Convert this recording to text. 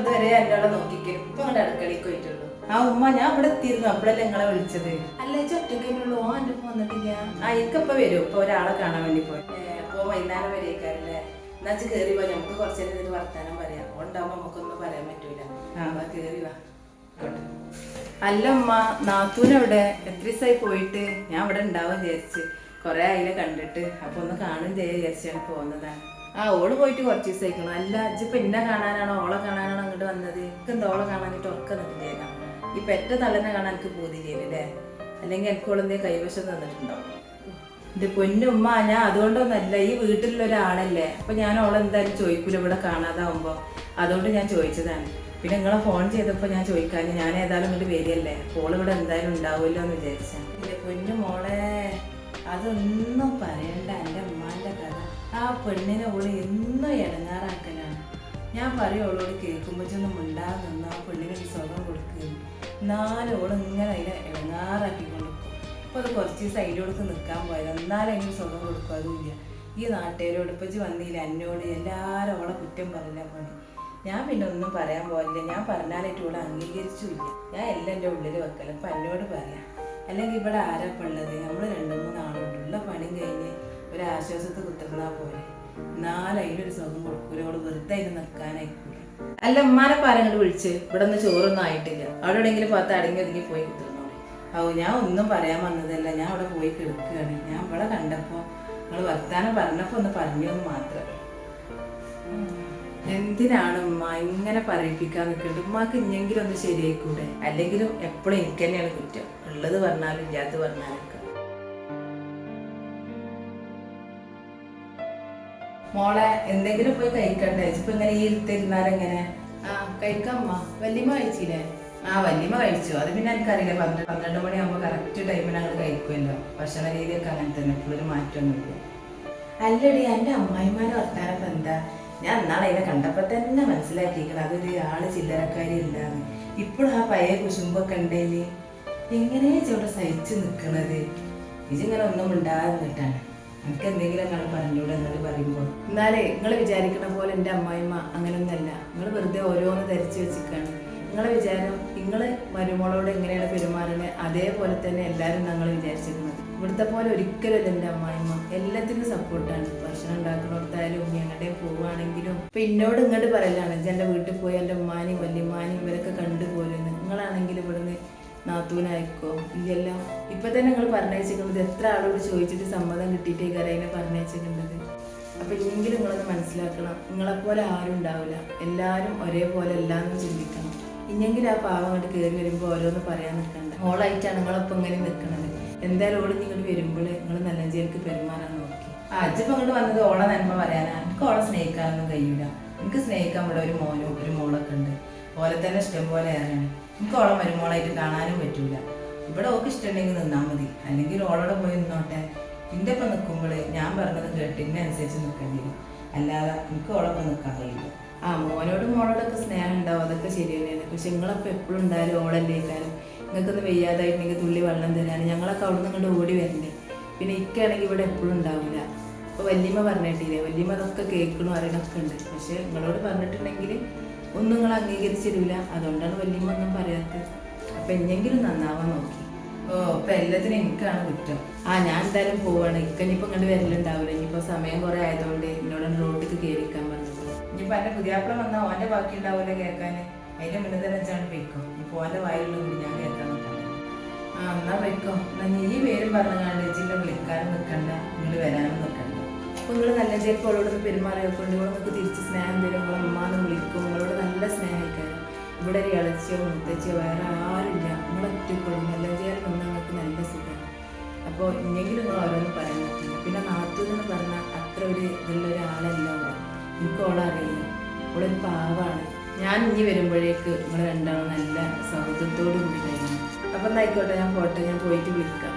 അവിടെ നോക്കിക്കലും ഇപ്പൊ അങ്ങോട്ട് അടുക്കളയ്ക്ക് പോയിട്ടുള്ളൂ. ആ ഉമ്മ ഞാൻ ഇവിടെ എത്തിയിരുന്നു. അപ്പോഴല്ലേ നിങ്ങളെ വിളിച്ചത്. അല്ലേ ഒറ്റക്കല്ലോ ഓൻ എന്റെ വന്നിട്ടില്ല. ആ എനിക്കിപ്പോ വരും. ഇപ്പൊ ഒരാളെ കാണാൻ വേണ്ടി പോയി. അപ്പൊ വൈകുന്നേരം വരെയൊക്കെയല്ലേ എന്നാ വെച്ച് കേറി പോയി നമുക്ക് കുറച്ച് നേരം ഇതിന് വർത്താനം പറയാം. ഉണ്ടാവുമ്പോ നമുക്കൊന്നും പറയാൻ പറ്റൂല. കേറി വാ. അല്ല ഉമ്മ നാത്തൂനവിടെ എത്ര ദിവസമായി പോയിട്ട്? ഞാൻ ഇവിടെ ഉണ്ടാവും വിചാരിച്ച്. കൊറേ ആയില്ല കണ്ടിട്ട്. അപ്പൊ ഒന്ന് കാണും ചെയ്യാൻ വിചാരിച്ചാണ് പോകുന്നതാണ് ആ ഓൾ പോയിട്ട് കുറച്ച് ദിവസമായിക്കണം. അല്ല ഇപ്പൊ എന്നെ കാണാനാണോ? ഓളെ കാണാനാണോ അങ്ങോട്ട് വന്നത്? എനിക്ക് എന്താ ഓളെ കാണാനിട്ട് ഉറക്കം നിന്നിട്ടില്ല ഈ പെറ്റ തള്ളനെ കാണാൻ എനിക്ക് പൂതിയില്ലേ അല്ലെങ്കിൽ എനിക്ക് ഓളെന്തേ കൈവശം തന്നിട്ടുണ്ടാവും എന്റെ പൊന്നുമ്മ ഞാൻ അതുകൊണ്ടൊന്നല്ല ഈ വീട്ടിലുള്ള ഒരാളല്ലേ അപ്പൊ ഞാൻ ഓളെ എന്തായാലും ചോദിക്കൂല ഇവിടെ കാണാതാവുമ്പോ. അതുകൊണ്ട് ഞാൻ ചോദിച്ചതാണ്. പിന്നെ നിങ്ങളെ ഫോൺ ചെയ്തപ്പോ ഞാൻ ചോദിക്കാൻ ഞാൻ ഏതായാലും ഇങ്ങോട്ട് വരികയല്ലേ? അപ്പോൾ ഇവിടെ എന്തായാലും ഉണ്ടാവുമല്ലോ എന്ന് വിചാരിച്ചു. പൊന്നു മോളെ അതൊന്നും പറയണ്ട. പെണ്ണിനെ ഓൾ എന്നും ഇടങ്ങാറാക്കലാണ്. ഞാൻ പറയും ഓളോട് കേൾക്കുമ്പോൾ ചെന്ന് മിണ്ടാതെ നിന്ന് ആ പെണ്ണിന് ഒരു സുഖം കൊടുക്കുകയും എന്നാലും ഓൾ ഇങ്ങനെ അതിനെ ഇടങ്ങാറാക്കി കൊടുക്കും അപ്പോൾ അത് കുറച്ച് ദിവസം അടുത്ത് നിൽക്കാൻ പോയത്. എന്നാലും അതിന് സുഖം കൊടുക്കും അതുമില്ല. ഈ നാട്ടുകാരോട് ഇപ്പച്ചി വന്നില്ല എന്നോട് എല്ലാവരും അവളെ കുറ്റം പറയില്ല പണി ഞാൻ പിന്നെ ഒന്നും പറയാൻ പോകില്ല ഞാൻ പറഞ്ഞാലായിട്ട് ഇവിടെ അംഗീകരിച്ചില്ല ഞാൻ എല്ലാം എന്റെ ഉള്ളിൽ വെക്കല. അപ്പം എന്നോട് പറയാം അല്ലെങ്കിൽ ഇവിടെ ആരാ ഉള്ളത്? നമ്മൾ രണ്ട് മൂന്ന് ആളുണ്ട് ഉള്ള പണി കഴിഞ്ഞ് ഒരാശ്വാസത്തെ കുത്തുകളാ പോലെ എന്നാലും ഒരു സുഖം കൊടുക്കൂലോട് വെറുതെ അതിന് നിൽക്കാനായിക്കൂല. അല്ല ഉമ്മാനെ പാരങ്ങോട് വിളിച്ച് ഇവിടെ നിന്ന് ചോറൊന്നും ആയിട്ടില്ല. അവിടെ എവിടെയെങ്കിലും പത്ത് അടങ്ങി ഒതുങ്ങി പോയി കുത്തുന്നു ഓ ഞാൻ ഒന്നും പറയാൻ വന്നതല്ല. ഞാൻ അവിടെ പോയി കിടക്കുകയാണ്. ഞാൻ ഇവിടെ കണ്ടപ്പോൾ നിങ്ങൾ വർത്താനം പറഞ്ഞപ്പോൾ ഒന്ന് പറഞ്ഞു മാത്രം. എന്തിനാണ് ഉമ്മ ഇങ്ങനെ പറയിപ്പിക്കാൻ നിൽക്കുന്നത്? ഉമ്മക്ക് ഇനിയെങ്കിലും ഒന്ന് ശരിയായിക്കൂടെ? അല്ലെങ്കിലും എപ്പോഴും എനിക്ക് തന്നെയാണ് കുറ്റം. ഉള്ളത് പറഞ്ഞാലും ഇല്ലാത്ത പറഞ്ഞാലൊക്കെ. മോളെ എന്തെങ്കിലും പോയി കഴിക്കണ്ടേ? ഇപ്പൊ ഇങ്ങനെ ഈ ഇരുത്തിരുന്നാലെങ്ങനെ ആ കഴിക്കാമ്മ. വല്യമ്മ കഴിച്ചില്ലേ? ആ വല്യമ്മ കഴിച്ചു. അത് പിന്നെ എനിക്കറിയില്ല. പന്ത്രണ്ട് പന്ത്രണ്ട് മണിയാകുമ്പോൾ കറക്റ്റ് ടൈമിന് അങ്ങോട്ട് കഴിക്കുമല്ലോ. ഭക്ഷണ രീതിയൊക്കെ അങ്ങനെ തന്നെ. ഇപ്പോഴൊരു മാറ്റമൊന്നുമില്ല അല്ലടി എന്റെ അമ്മായിമാരെ വർത്താനം എന്താ? ഞാൻ എന്നാളെ അതിനെ കണ്ടപ്പോൾ തന്നെ മനസ്സിലാക്കിയിരിക്കണം അതൊരു ആൾ ചില്ലറക്കാരി ഇല്ലാന്ന്. ഇപ്പോഴും ആ പഴയ കുശുമ്പൊക്കെ ഉണ്ടേൽ എങ്ങനെയാ ഇവിടെ സഹിച്ചു നിൽക്കണത് ഇതിങ്ങനെ ഒന്നും ഉണ്ടാകുന്നിട്ടാണ് എനിക്ക് എന്തെങ്കിലും അങ്ങനെ പറഞ്ഞൂടെ എന്നൊരു പറയുമ്പോൾ എന്നാലേ നിങ്ങൾ വിചാരിക്കണ പോലെ എന്റെ അമ്മായിമ്മ അങ്ങനെയൊന്നല്ല നിങ്ങൾ വെറുതെ ഓരോന്ന് ധരിച്ചു വെച്ചിക്കാണ്. നിങ്ങളെ വിചാരം നിങ്ങൾ മരുമോളോട് എങ്ങനെയാണ് പെരുമാറുന്നത് അതേപോലെ തന്നെ എല്ലാവരും ഞങ്ങൾ വിചാരിച്ചിരുന്നത് ഇവിടുത്തെ പോലെ ഒരിക്കലും അല്ല എന്റെ അമ്മായിമ്മ. എല്ലാത്തിനും സപ്പോർട്ടാണ്. ഭക്ഷണം ഉണ്ടാക്കുന്നിടത്തായാലും ഞങ്ങളുടെ പോവുകയാണെങ്കിലും ഇപ്പം എന്നോട് ഇങ്ങോട്ട് പറയലാണ് എന്റെ വീട്ടിൽ പോയി എന്റെ ഉമ്മാനെയും വല്യമ്മാനെയും ഇവരൊക്കെ കണ്ടുപോരുന്നു നിങ്ങളാണെങ്കിൽ ഇവിടുന്ന് നാത്തൂനായിക്കോ? ഇതെല്ലാം ഇപ്പൊ തന്നെ നിങ്ങൾ പറഞ്ഞയച്ചിരിക്കുന്നത് എത്ര ആളോട് ചോദിച്ചിട്ട് സമ്മതം കിട്ടിയിട്ടേ കരയിനെ പറഞ്ഞയച്ചിട്ടുള്ളത് അപ്പൊ ഇനിയെങ്കിലും നിങ്ങളൊന്ന് മനസ്സിലാക്കണം. നിങ്ങളെപ്പോലെ ആരും ഉണ്ടാവില്ല എല്ലാവരും ഒരേപോലെ എല്ലാം ചിന്തിക്കണം. ഇനിയെങ്കിലും ആ പാവം അങ്ങോട്ട് കയറി വരുമ്പോൾ ഓരോന്ന് പറയാൻ നിൽക്കണ്ട ഹോളായിട്ടാണ് നിങ്ങളൊപ്പം ഇങ്ങനെ നിൽക്കണത് എന്തായാലും ഓൾ ഇങ്ങോട്ട് വരുമ്പോൾ നിങ്ങൾ നല്ല ജീവിതത്തിൽ പെരുമാറാൻ നോക്കി. ആ അജ്ജിപ്പോ അങ്ങോട്ട് വന്നത് ഓളെ നന്മ പറയാനാ? എനിക്ക് ഓളെ സ്നേഹിക്കാനൊന്നും കഴിയില്ല എനിക്ക് സ്നേഹിക്കാൻ ഇവിടെ ഒരു മോനും ഒരു മോളൊക്കെ ഉണ്ട്. ഓലെ തന്നെ ഇഷ്ടം പോലെ എനിക്ക് ഓളെ മരുമോളായിട്ട് കാണാനും പറ്റൂല. ഇവിടെ ഓക്ക് ഇഷ്ടമുണ്ടെങ്കിൽ നിന്നാൽ മതി. അല്ലെങ്കിൽ ഓളോടെ പോയി നിന്നോട്ടെ. നിന്റെ ഒപ്പം നിൽക്കുമ്പോൾ ഞാൻ പറഞ്ഞത് കേട്ട് എന്നെ അനുസരിച്ച് നിൽക്കേണ്ടി വരും. അല്ലാതെ എനിക്ക് ഓളൊപ്പം നിൽക്കാൻ കഴിയില്ല. ആ മോനോടും മോളോടൊക്കെ സ്നേഹം ഉണ്ടാവും. അതൊക്കെ ശരി തന്നെയാണ്. പക്ഷെ നിങ്ങളപ്പോൾ എപ്പോഴും ഉണ്ടായാലും ഓളല്ലേ കാര്യം നിങ്ങൾക്കൊന്ന് വെയ്യാതായിട്ടുണ്ടെങ്കിൽ തുള്ളി വെള്ളം തരാനും ഞങ്ങളൊക്കെ അവിടെ നിന്ന് ഇങ്ങോട്ട് ഓടി വരണ്ടേ? പിന്നെ ഇക്കാണെങ്കിൽ ഇവിടെ എപ്പോഴും ഉണ്ടാവില്ല അപ്പോൾ വല്യമ്മ പറഞ്ഞിട്ടില്ലേ? വല്യമ്മ അതൊക്കെ കേൾക്കണു അറിയണമൊക്കെ ഉണ്ട്. പക്ഷെ നിങ്ങളോട് പറഞ്ഞിട്ടുണ്ടെങ്കിൽ ഒന്നും നിങ്ങൾ അംഗീകരിച്ചിരില്ല അതുകൊണ്ടാണ് വലിയ ഒന്നും പറയാത്തത്. അപ്പം എന്നെങ്കിലും നന്നാവാൻ നോക്കി. ഓ അപ്പൊ എല്ലാത്തിനും എനിക്കാണ് കുറ്റം. ആ ഞാൻ എന്തായാലും പോവാണ്. ഇക്കനിപ്പോൾ ഇങ്ങോട്ട് വരലുണ്ടാവില്ല ഇനിയിപ്പോൾ സമയം കുറേ ആയതുകൊണ്ട് എന്നോട് റോഡിലേക്ക് കയറിക്കാൻ പറഞ്ഞത് ഇനിയിപ്പൊ എന്റെ പുതിയാപ്പിള വന്നാൽ ഓന്റെ ബാക്കി ഉണ്ടാവില്ല കേൾക്കാൻ അതിന്റെ മുന്നേ തന്നെ വെച്ചാണ് വെക്കും ഇപ്പൊ ഓന്റെ വായിലുള്ള കൂടി ഞാൻ കേൾക്കാൻ ആ എന്നാ വെക്കും എന്നാ നീ പേരും പറഞ്ഞാണ്ട് ഇച്ചിന്റെ വിളിക്കാനും അപ്പോൾ നിങ്ങൾ നല്ല ചേർക്ക് അവളോട് പെരുമാറിയൊക്കെ ഉണ്ട്. നിങ്ങൾക്ക് തിരിച്ച് സ്നേഹം തരും. നിങ്ങളെ ഉമ്മാന്ന് വിളിക്കും. നിങ്ങളോട് നല്ല സ്നേഹിക്കാനും ഇവിടെ ഒരു ഇളച്ചിയോ മുത്തച്ചിയോ വേറെ ആരുമില്ല. നിങ്ങൾ ഒറ്റക്കുള്ളൂ നല്ല ചേർ നിന്ന് നിങ്ങൾക്ക് നല്ല സുഖമാണ് അപ്പോൾ ഇനിയെങ്കിലും നിങ്ങൾ ഓരോന്ന് പറയാൻ പറ്റില്ല. പിന്നെ നാത്തൂർ എന്ന് പറഞ്ഞാൽ അത്ര ഒരു ഇതുള്ള ഒരാളല്ല അവൾ എനിക്ക് ഓളറിയില്ല അവളൊരു പാവാണ്. ഞാൻ ഇനി വരുമ്പോഴേക്ക് നിങ്ങൾ രണ്ടാളും നല്ല സൗഹൃദത്തോടു കൂടി കഴിഞ്ഞു അപ്പം എന്നായിക്കോട്ടെ ഞാൻ പോട്ടെ. ഞാൻ പോയിട്ട് വിളിക്കാം.